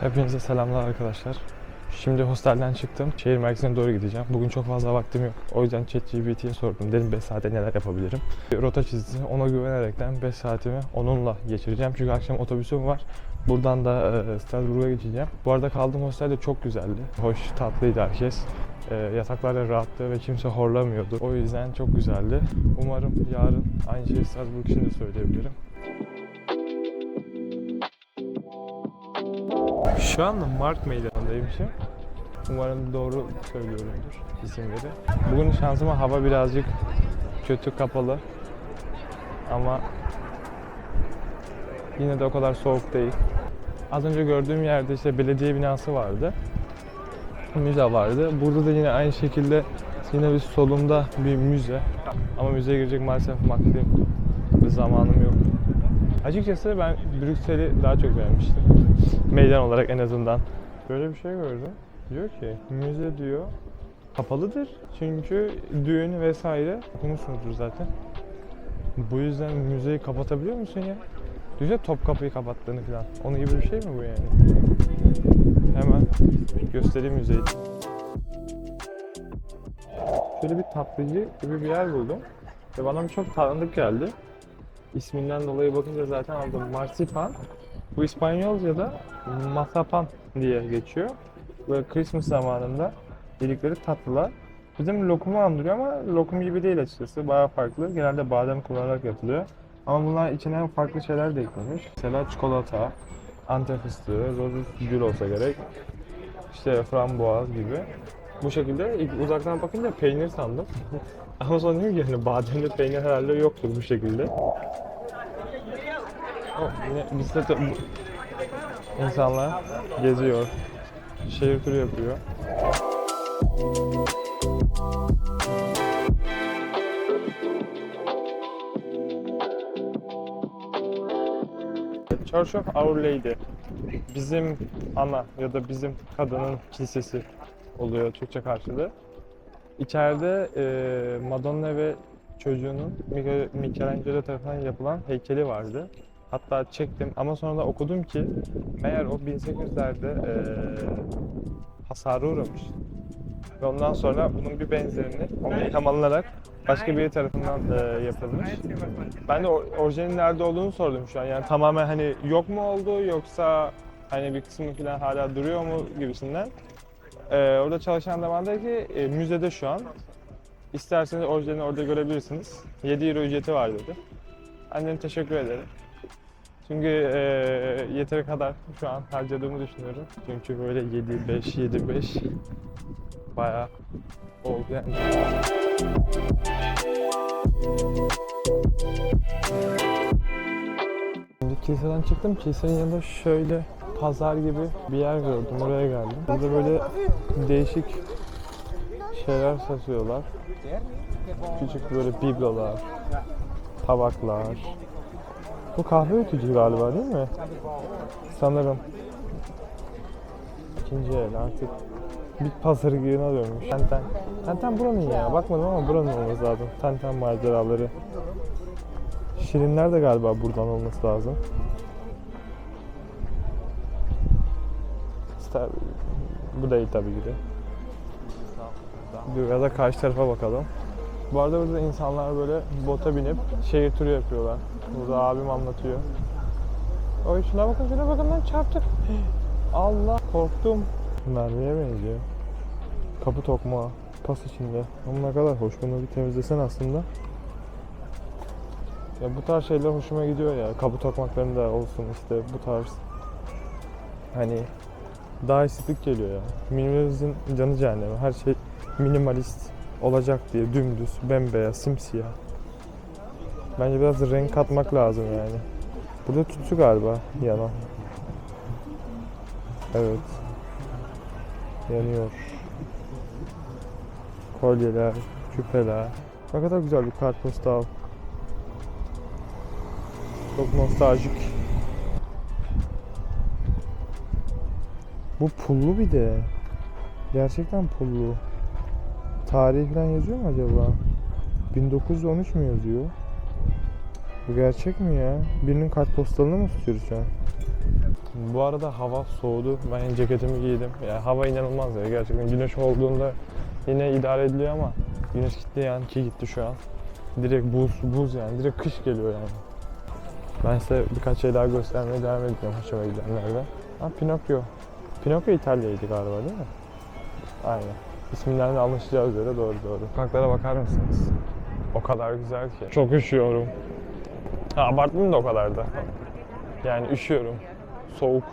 Hepinize selamlar arkadaşlar. Şimdi hostelden çıktım. Şehir merkezine doğru gideceğim. Bugün çok fazla vaktim yok. O yüzden ChatGPT'ye sordum. Dedim 5 saate neler yapabilirim. Bir rota çizdi. Ona güvenerekten 5 saatimi onunla geçireceğim. Çünkü akşam otobüsüm var. Buradan da e, Strasbourg'a geçeceğim. Bu arada kaldığım hostel de çok güzeldi. Hoş, tatlıydı herkes. E, yataklar da rahattı ve kimse horlamıyordu. O yüzden çok güzeldi. Umarım yarın aynı şeyi Strasbourg için de söyleyebilirim. Şu anda Mark Meydanı'ndaymışım. Umarım doğru söylüyorumdur isimleri. Bugün şansıma hava birazcık kötü kapalı. Ama yine de o kadar soğuk değil. Az önce gördüğüm yerde işte belediye binası vardı. Müze vardı. Burada da yine aynı şekilde yine bir solumda bir müze. Ama müzeye girecek maalesef vaktim ve zamanım yok. Açıkçası ben Brüksel'i daha çok beğenmiştim. Meydan olarak en azından. Böyle bir şey gördüm. Diyor ki müze diyor kapalıdır. Çünkü düğün vesaire okumuşsunuzdur zaten. Bu yüzden müzeyi kapatabiliyor musun ya? Düşünsene Topkapı'yı kapattığını falan. Onun gibi bir şey mi bu yani? Hemen göstereyim müzeyi. Şöyle bir tatlıcı gibi bir yer buldum. Ve bana bir çok tanıdık geldi. İsminden dolayı bakınca zaten aldım. Marsipan. Bu İspanyolca'da masapan diye geçiyor. Böyle Christmas zamanında yedikleri tatlılar. Bizim lokumu andırıyor ama lokum gibi değil açıkçası. Bayağı farklı. Genelde badem kullanarak yapılıyor. Ama bunlar içine farklı şeyler de eklemiş. Mesela çikolata, antep fıstığı, rozet gül olsa gerek. İşte frambuaz gibi. Bu şekilde uzaktan bakınca peynir sandım. Ama sonra dedim ki yani bademli peynir herhalde yoktur bu şekilde. Oh, yine bisiklete insanlar geziyor. Şehir turu yapıyor. Church of Our Lady. Bizim ana ya da bizim kadının kilisesi oluyor Türkçe karşılığı. İçeride e, Madonna ve çocuğunun Miche- Michelangelo tarafından yapılan heykeli vardı. Hatta çektim ama sonra da okudum ki meğer o 1800'lerde e, hasara uğramış. Ve ondan sonra bunun bir benzerini onu tamamlanarak başka biri tarafından e, yapılmış. Ben de or- nerede olduğunu sordum şu an. Yani tamamen hani yok mu oldu yoksa hani bir kısmı falan hala duruyor mu gibisinden. Ee, orada çalışan bana dedi ki e, müzede şu an. İsterseniz orijinalini orada görebilirsiniz. 7 euro ücreti var dedi. Ben teşekkür ederim. Çünkü e, yeteri kadar şu an harcadığımı düşünüyorum. Çünkü böyle 7, 5, 7, 5 bayağı oldu yani. Şimdi kiliseden çıktım. Kilisenin yanında şöyle pazar gibi bir yer gördüm. Oraya geldim. Burada böyle değişik şeyler satıyorlar. Küçük böyle biblolar, tabaklar. Bu kahve ötücü galiba değil mi? Sanırım. İkinci el artık bir pazarına dönmüş. Tenten. Tenten buranın ya. Bakmadım ama buranın olması lazım. Tenten maceraları. Şirinler de galiba buradan olması lazım. İşte bu değil tabii ki de. Biraz da karşı tarafa bakalım. Bu arada burada insanlar böyle bota binip şehir turu yapıyorlar. Burada abim anlatıyor. Oy şuna bakın şuna bakın lan çarptık. Allah korktum. Mermiye benziyor. Kapı tokma. Pas içinde. Ama ne kadar hoş. Bunu bir temizlesen aslında. Ya bu tarz şeyler hoşuma gidiyor ya. Kapı tokmaklarında olsun işte bu tarz. Hani daha estetik geliyor ya. Minimalizmin canı cehennemi. Her şey minimalist olacak diye dümdüz, bembeyaz, simsiyah. Bence biraz renk katmak lazım yani. Burada tütsü galiba yanan. Evet. Yanıyor. Kolyeler, küpeler. Ne kadar güzel bir kartpostal. Çok nostaljik. Bu pullu bir de. Gerçekten pullu. Tarihi falan yazıyor mu acaba? 1913 mü yazıyor? Bu gerçek mi ya? Birinin kartpostalını mı tutuyoruz şu? Bu arada hava soğudu. Ben ceketimi giydim. Yani hava inanılmaz ya gerçekten. Güneş olduğunda yine idare ediliyor ama güneş gitti yani ki gitti şu an. Direkt buz, buz yani. Direkt kış geliyor yani. Ben size birkaç şey daha göstermeye devam edeceğim hoşuma gidenlerden. Ha Pinokyo. Pinokyo İtalya'ydı galiba değil mi? Aynen. İsminden de anlaşılacağı üzere doğru doğru. Sokaklara bakar mısınız? O kadar güzel ki. Çok üşüyorum. Ha, abartmayayım da o kadar da. Yani üşüyorum. Soğuk.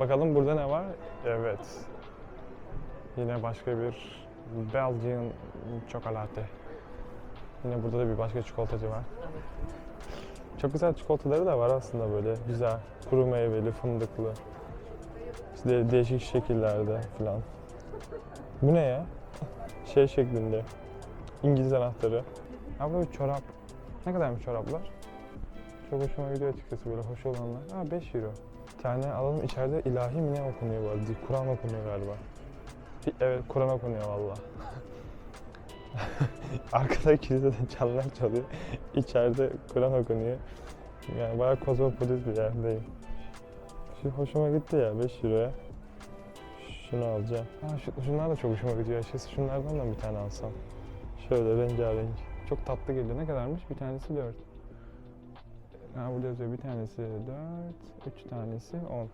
Bakalım burada ne var? Evet. Yine başka bir Belgian çikolatı. Yine burada da bir başka çikolatacı var. Çok güzel çikolataları da var aslında böyle güzel. Kuru meyveli, fındıklı. İşte değişik şekillerde falan. Bu ne ya? Şey şeklinde. İngiliz anahtarı. Ha bir çorap. Ne kadarmış çoraplar? Çok hoşuma gidiyor açıkçası böyle hoş olanlar. Ha 5 euro. Bir tane alalım içeride ilahi mi ne okunuyor bu arada? Kur'an okunuyor galiba. Evet Kur'an okunuyor valla. Arkada kilisede çanlar çalıyor. İçeride Kur'an okunuyor. Yani bayağı kozmopolit bir yerdeyim. Şu hoşuma gitti ya 5 euroya. Şunu alacağım. Ha, şu, şunlar da çok hoşuma gidiyor açıkçası. Şunlardan da bir tane alsam. Şöyle rengarenk. Çok tatlı geliyor. Ne kadarmış? Bir tanesi 4. Ha burada yazıyor bir tanesi 4, 3 tanesi 10.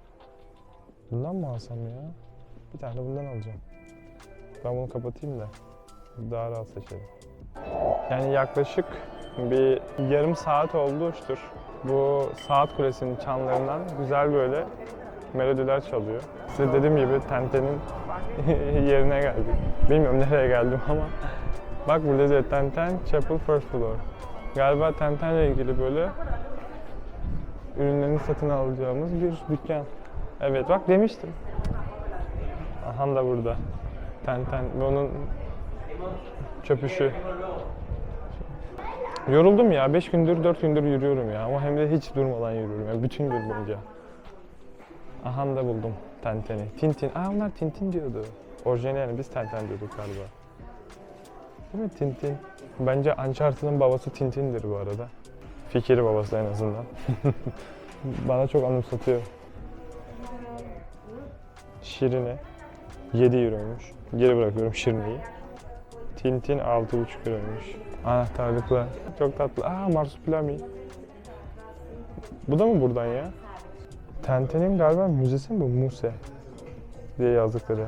Bundan mı alsam ya? Bir tane bundan alacağım. Ben bunu kapatayım da daha rahat seçerim. Yani yaklaşık bir yarım saat olmuştur. Bu saat kulesinin çanlarından güzel böyle melodiler çalıyor. Size dediğim gibi Tenten'in yerine geldik. Bilmiyorum nereye geldim ama bak burada diyor Tenten Chapel First Floor. Galiba Tenten'le ilgili böyle ürünlerini satın alacağımız bir dükkan. Evet bak demiştim. Aha da burada. Tenten ve onun çöpüşü. Yoruldum ya. 5 gündür 4 gündür yürüyorum ya. Ama hem de hiç durmadan yürüyorum. Yani bütün gün boyunca. Aha da buldum Tenten'i. Tintin. Aa onlar Tintin diyordu. Orijinal yani biz Tenten diyorduk galiba. Değil mi Tintin? Bence Uncharted'ın babası Tintin'dir bu arada. Fikri babası en azından. Bana çok anımsatıyor. Şirine 7 euroymuş. Geri bırakıyorum Şirine'yi. Tintin 6,5 euroymuş. Anahtarlıklar. Çok tatlı. Aa marsupilami. Bu da mı buradan ya? Tenten'in galiba müzesi mi bu? Muse diye yazdıkları.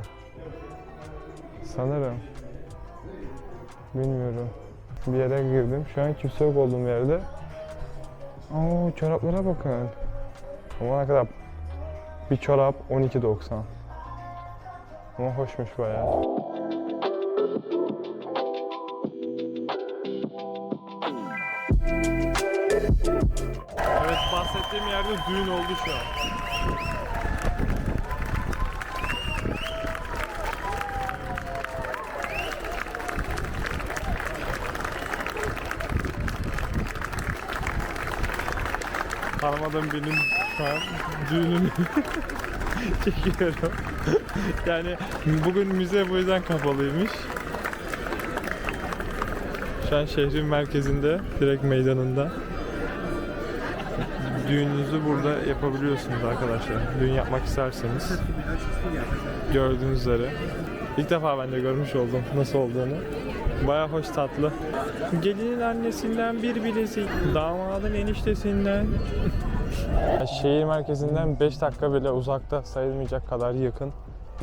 Sanırım. Bilmiyorum. Bir yere girdim. Şu an kimse yok olduğum yerde. Oo çoraplara bakın. Ama ne kadar? Bir çorap 12.90. Ama hoşmuş bayağı. Bahsettiğim yerde düğün oldu şu an. Tanımadığım birinin şu an düğününü çekiyorum. yani bugün müze bu yüzden kapalıymış. Şu an şehrin merkezinde, direkt meydanında. Düğününüzü burada yapabiliyorsunuz arkadaşlar. Düğün yapmak isterseniz. Gördüğünüz üzere. İlk defa ben de görmüş oldum nasıl olduğunu. Baya hoş tatlı. Gelinin annesinden bir bilezik, damadın eniştesinden. Şehir merkezinden 5 dakika bile uzakta sayılmayacak kadar yakın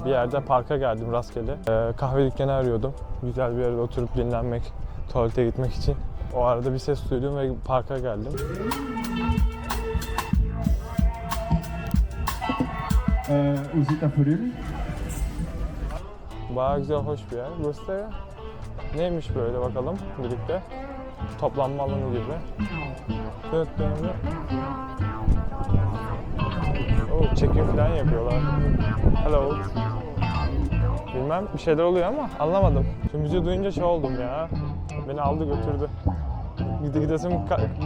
bir yerde parka geldim rastgele. Ee, kahve dükkanı arıyordum. Güzel bir yerde oturup dinlenmek, tuvalete gitmek için. O arada bir ses duydum ve parka geldim. Euh, aux États-Unis. Bayağı güzel, hoş bir yer. Burası da neymiş böyle bakalım birlikte. Toplanma alanı gibi. Dört dönümde. Oo, çekim falan yapıyorlar. Hello. Bilmem bir şeyler oluyor ama anlamadım. Şu müziği duyunca şey oldum ya. Beni aldı götürdü. Gide gidesim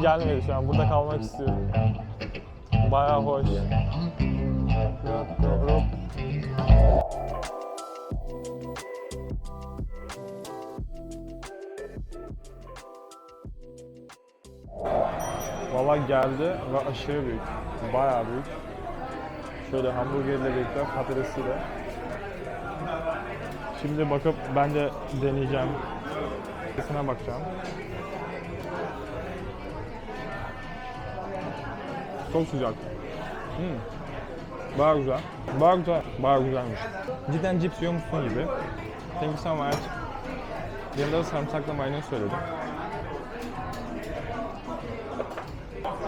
gelmedi şu an. Burada kalmak istiyorum. Bayağı hoş. Valla geldi ve aşırı büyük. Bayağı büyük. Şöyle hamburgerle birlikte patatesiyle. Şimdi bakıp ben de deneyeceğim. Sesine bakacağım. Çok sıcak. Hmm. Baya güzel. Baya güzel. Baya güzelmiş. Cidden cips yiyormuşsun gibi. Thank you so much. Yanında da sarımsaklı mayonez söyledim.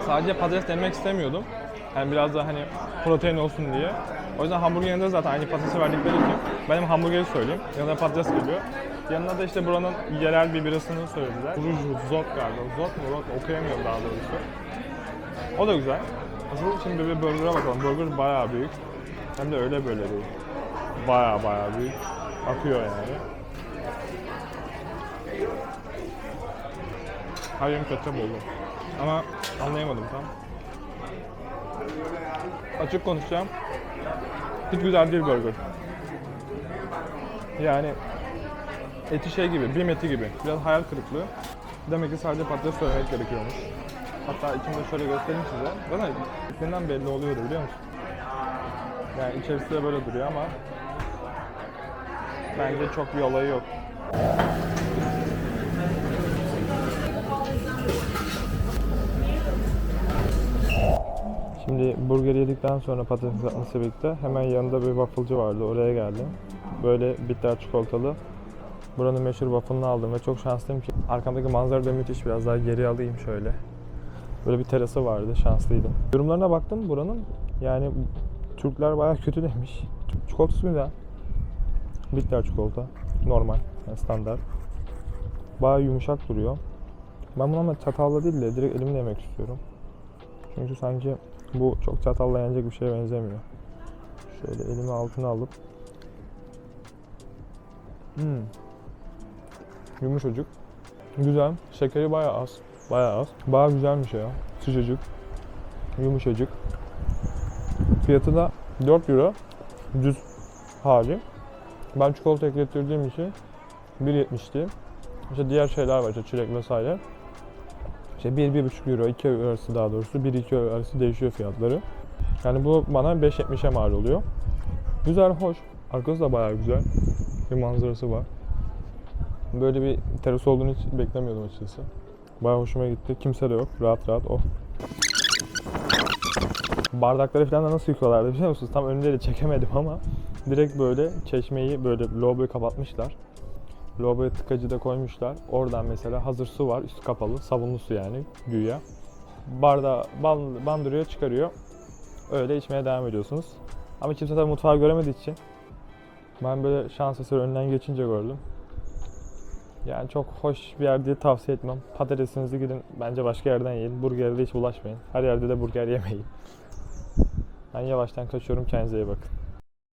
Sadece patates denemek istemiyordum. Yani biraz da hani protein olsun diye. O yüzden hamburger yanında zaten aynı patatesi verdikleri için benim hamburgeri söyleyeyim. Yanına patates geliyor. Yanına da işte buranın yerel bir birasını söylediler. Ruj Zot galiba. Zot mu mu okuyamıyorum daha doğrusu. O da güzel. Asıl şimdi bir burger'a bakalım. Burger bayağı büyük. Hem de öyle böyle değil. Bayağı bayağı büyük. Akıyor yani. Her yerim ketçap. Ama anlayamadım tam. Açık konuşacağım. Hiç güzel değil burger. Yani eti şey gibi, bim eti gibi. Biraz hayal kırıklığı. Demek ki sadece patates söylemek gerekiyormuş. Hatta içinde şöyle göstereyim size. Zaten içinden belli oluyordu biliyor musun? Yani içerisi de böyle duruyor ama bence çok bir olayı yok. Şimdi burger yedikten sonra patates kızartması birlikte hemen yanında bir wafflecı vardı. Oraya geldim. Böyle bitter çikolatalı. Buranın meşhur waffle'ını aldım ve çok şanslıyım ki arkamdaki manzara da müthiş. Biraz daha geri alayım şöyle. Böyle bir terası vardı. Şanslıydım. Yorumlarına baktım buranın. Yani Türkler bayağı kötü demiş. Çikolatası güzel. Bitter çikolata. Normal. Yani standart. Bayağı yumuşak duruyor. Ben bunu ama çatalla değil de direkt elimle yemek istiyorum. Çünkü sanki bu çok çatalla yenecek bir şeye benzemiyor. Şöyle elimi altına alıp Hmm. Yumuşacık. Güzel. Şekeri bayağı az. Bayağı az. Bayağı güzelmiş ya. Sıcacık. Yumuşacık. Fiyatı da 4 euro. Düz hali. Ben çikolata eklettirdiğim için 1.70'ti. İşte diğer şeyler var işte çilek vesaire. İşte 1-1,5 euro, 2 euro arası daha doğrusu 1-2 euro arası değişiyor fiyatları. Yani bu bana 5.70'e mal oluyor. Güzel, hoş. Arkası da bayağı güzel. Bir manzarası var. Böyle bir teras olduğunu hiç beklemiyordum açıkçası. Bayağı hoşuma gitti. Kimse de yok. Rahat rahat o. Bardakları falan da nasıl yıkıyorlardı biliyor musunuz? Tam önünde de çekemedim ama direkt böyle çeşmeyi böyle lavaboyu kapatmışlar. Lavaboya tıkacı da koymuşlar. Oradan mesela hazır su var. Üstü kapalı. Sabunlu su yani güya. Bardağı ban- bandırıyor çıkarıyor. Öyle içmeye devam ediyorsunuz. Ama kimse tabii mutfağı göremediği için ben böyle şans eseri önünden geçince gördüm. Yani çok hoş bir yer diye tavsiye etmem. Patatesinizi gidin bence başka yerden yiyin. Burgere de hiç bulaşmayın. Her yerde de burger yemeyin. Ben yavaştan kaçıyorum. Kendinize iyi bakın.